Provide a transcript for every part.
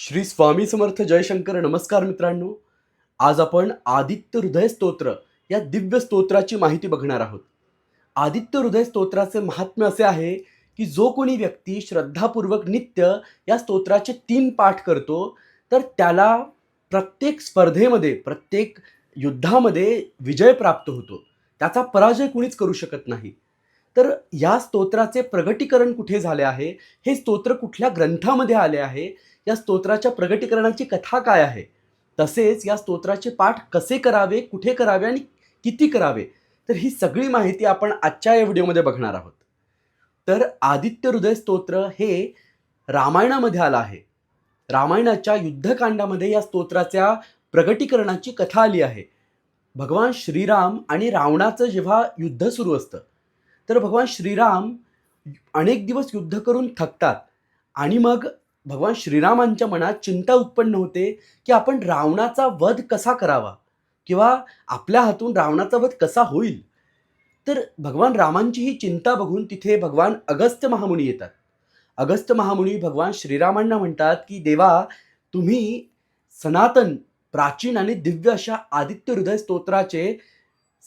श्री स्वामी समर्थ जयशंकर नमस्कार मित्रांनो. आज आपण आदित्य हृदय स्तोत्र या दिव्य स्तोत्राची माहिती बघणार आहोत. आदित्य हृदय स्तोत्राचे महात्म्य असे आहे की जो कोणी व्यक्ती श्रद्धापूर्वक नित्य या स्तोत्राचे तीन पाठ करतो तर त्याला प्रत्येक स्पर्धेमध्ये प्रत्येक युद्धामध्ये विजय प्राप्त होतो. त्याचा पराजय कुणीच करू शकत नाही. तर या स्तोत्राचे प्रगटीकरण कुठे झाले आहे? हे स्तोत्र कुठल्या ग्रंथामध्ये आले आहे? या स्तोत्राच्या प्रगटीकरणाची कथा काय आहे? तसेच या स्तोत्राचे पाठ कसे करावे कुठे करावे आणि किती करावे? तर ही सगळी माहिती आपण आजच्या या व्हिडिओमध्ये बघणार आहोत. तर आदित्य हृदय स्तोत्र हे रामायणामध्ये आलं आहे. रामायणाच्या युद्धकांडामध्ये या स्तोत्राच्या प्रगटीकरणाची कथा आली आहे. भगवान श्रीराम आणि रावणाचं जेव्हा युद्ध सुरू असतं तर भगवान श्रीराम अनेक दिवस युद्ध करून थकतात आणि मग भगवान श्रीरामांच्या मनात चिंता उत्पन्न होते की आपण रावणाचा वध कसा करावा? किंवा आपल्या हातून रावणाचा वध कसा होईल? तर भगवान रामांची ही चिंता बघून तिथे भगवान अगस्त्य महामुनी येतात. अगस्त्य महामुनी भगवान श्रीरामांना म्हणतात की देवा तुम्ही सनातन प्राचीन आणि दिव्य अशा आदित्य हृदय स्तोत्राचे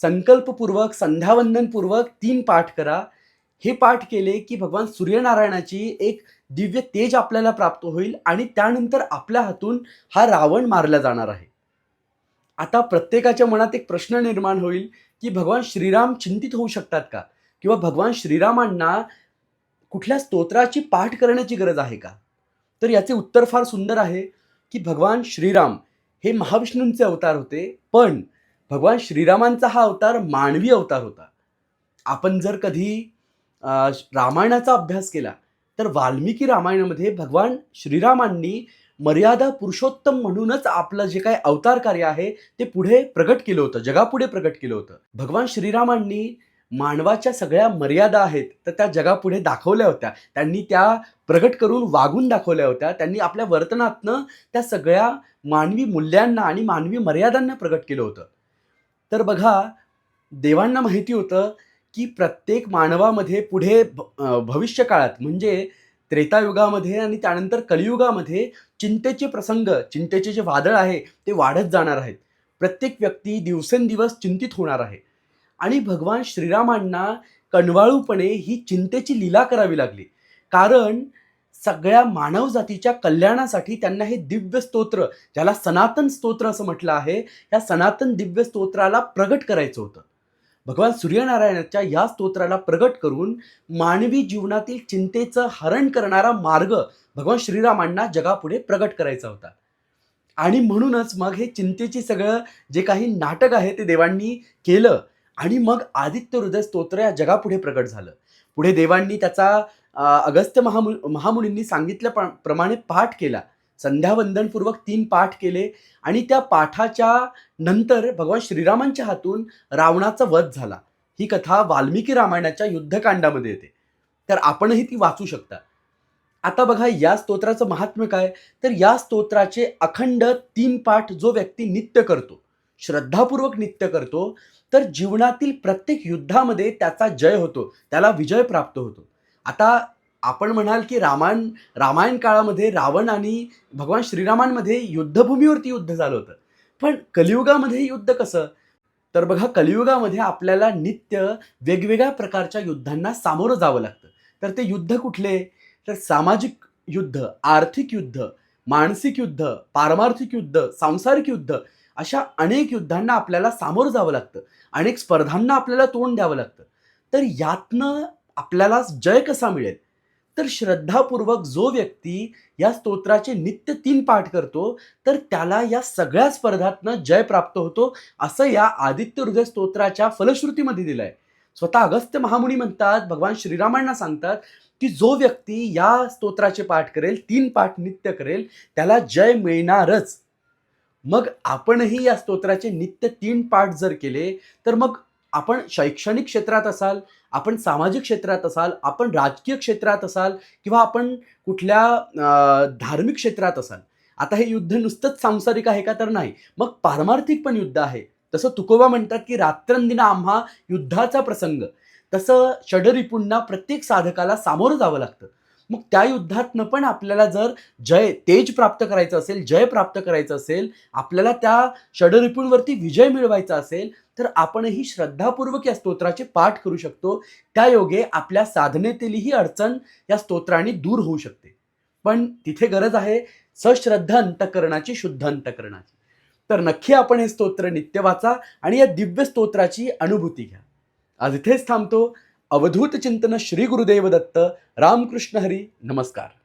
संकल्पपूर्वक संध्यावंदनपूर्वक तीन पाठ करा. हे पाठ केले की भगवान सूर्यनारायणाची एक दिव्य तेज आपल्याला प्राप्त होईल आणि त्यानंतर आपल्या हातून हा रावण मारला जाणार आहे. आता प्रत्येकाच्या मनात एक प्रश्न निर्माण होईल की भगवान श्रीराम चिंतित होऊ शकतात का? किंवा भगवान श्रीरामांना कुठल्या स्तोत्राची पाठ करण्याची गरज आहे का? तर याचे उत्तर फार सुंदर आहे की भगवान श्रीराम हे महाविष्णूंचे अवतार होते पण भगवान श्रीरामांचा हा अवतार मानवी अवतार होता. आपण जर कधी रामायणाचा अभ्यास केला तर वाल्मिकी रामायणामध्ये भगवान श्रीरामांनी मर्यादा पुरुषोत्तम म्हणूनच आपलं जे काही अवतार कार्य आहे ते पुढे प्रगट केलं होतं जगापुढे प्रगट केलं होतं. भगवान श्रीरामांनी मानवाच्या सगळ्या मर्यादा आहेत तर त्या जगापुढे दाखवल्या होत्या. त्यांनी त्या प्रगट करून वागून दाखवल्या होत्या. त्यांनी आपल्या वर्तनातनं त्या सगळ्या मानवी मूल्यांना आणि मानवी मर्यादांना प्रगट केलं होतं. तर बघा देवांना माहिती होतं की प्रत्येक मानवामध्ये पुढे भ- भविष्य काळात म्हणजे त्रेतायुगामध्ये आणि त्यानंतर कलियुगामध्ये चिंतेचे प्रसंग चिंतेचे जे वादळ आहे ते वाढत जाणार आहेत. प्रत्येक व्यक्ती दिवसेंदिवस चिंतित होणार आहे. आणि भगवान श्रीरामांना कणवाळूपणे ही चिंतेची लीला करावी लागली. कारण सगळ्या मानव जातीच्या कल्याणासाठी त्यांना हे दिव्य स्तोत्र ज्याला सनातन स्तोत्र असं म्हटलं आहे या सनातन दिव्य स्तोत्राला प्रगट करायचं होतं. भगवान सूर्यनारायणाच्या या स्तोत्राला प्रगट करून मानवी जीवनातील चिंतेचं हरण करणारा मार्ग भगवान श्रीरामांना जगापुढे प्रगट करायचा होता. आणि म्हणूनच मग हे चिंतेची सगळं जे काही नाटक आहे ते देवांनी केलं आणि मग आदित्य हृदय स्तोत्र या जगापुढे प्रगट झालं. पुढे देवांनी त्याचा अगस्त्य महामु महामुनींनी सांगितल्या प्रमाणे पाठ केला. संध्यावंदनपूर्वक तीन पाठ केले आणि त्या पाठाच्या नंतर भगवान श्रीरामांच्या हातून रावणाचा वध झाला. ही कथा वाल्मिकी रामायणाच्या युद्धकांडामध्ये येते. तर आपणही ती वाचू शकता. आता बघा या स्तोत्राचं महात्म्य काय? तर या स्तोत्राचे अखंड तीन पाठ जो व्यक्ती नित्य करतो श्रद्धापूर्वक नित्य करतो तर जीवनातील प्रत्येक युद्धामध्ये त्याचा जय होतो त्याला विजय प्राप्त होतो. आता आपण म्हणाल की रामायण रामायण काळामध्ये रावण आणि भगवान श्रीरामांमध्ये युद्धभूमीवरती युद्ध झालं होतं. पण कलियुगामध्ये युद्ध कसं? तर बघा कलियुगामध्ये आपल्याला नित्य वेगवेगळ्या प्रकारच्या युद्धांना सामोरं जावं लागतं. तर ते युद्ध कुठले? तर सामाजिक युद्ध आर्थिक युद्ध मानसिक युद्ध पारमार्थिक युद्ध सांसारिक युद्ध अशा अनेक युद्धांना आपल्याला सामोरं जावं लागतं. अनेक स्पर्धांना आपल्याला तोंड द्यावं लागतं. तर यातनं आपल्याला जय कसा मिळेल? तर श्रद्धापूर्वक जो व्यक्ती या स्तोत्राचे नित्य तीन पाठ करतो तर त्याला या सगळ्या स्पर्धातनं जय प्राप्त होतो असं या आदित्य हृदय स्तोत्राच्या फलश्रुतीमध्ये दिलं आहे स्वतः अगस्त्य महामुनी म्हणतात भगवान श्रीरामांना सांगतात की जो व्यक्ती या स्तोत्राचे पाठ करेल तीन पाठ नित्य करेल त्याला जय मिळणारच. मग आपणही या स्तोत्राचे नित्य तीन पाठ जर केले तर मग आपण शैक्षणिक क्षेत्रात असाल आपण सामाजिक क्षेत्रात असाल आपण राजकीय क्षेत्रात असाल किंवा आपण कुठल्या धार्मिक क्षेत्रात असाल. आता हे युद्ध नुसतंच सांसारिक आहे का तर नाही. मग पारमार्थिक पण युद्ध आहे. तसं तुकोबा म्हणतात की रात्रंदिना आम्हा युद्धाचा प्रसंग. तसं षडरिपूंना प्रत्येक साधकाला सामोरं जावं लागतं. मग त्या युद्धातनं पण आपल्याला जर जय तेज प्राप्त करायचं असेल जय प्राप्त करायचं असेल आपल्याला त्या षडरिपूंवरती विजय मिळवायचा असेल तर आपणही श्रद्धापूर्वक या स्तोत्राचे पाठ करू शकतो. त्या योगे आपल्या साधनेतील ही अडचण या स्तोत्राने दूर होऊ शकते. पण तिथे गरज आहे सश्रद्ध अंतकरणाची शुद्ध अंतकरणाची. तर नक्की आपण हे स्तोत्र नित्य वाचा आणि या दिव्य स्तोत्राची अनुभूती घ्या. आज इथेच थांबतो. अवधूत चिंतन श्री गुरुदेव दत्त रामकृष्ण हरी नमस्कार.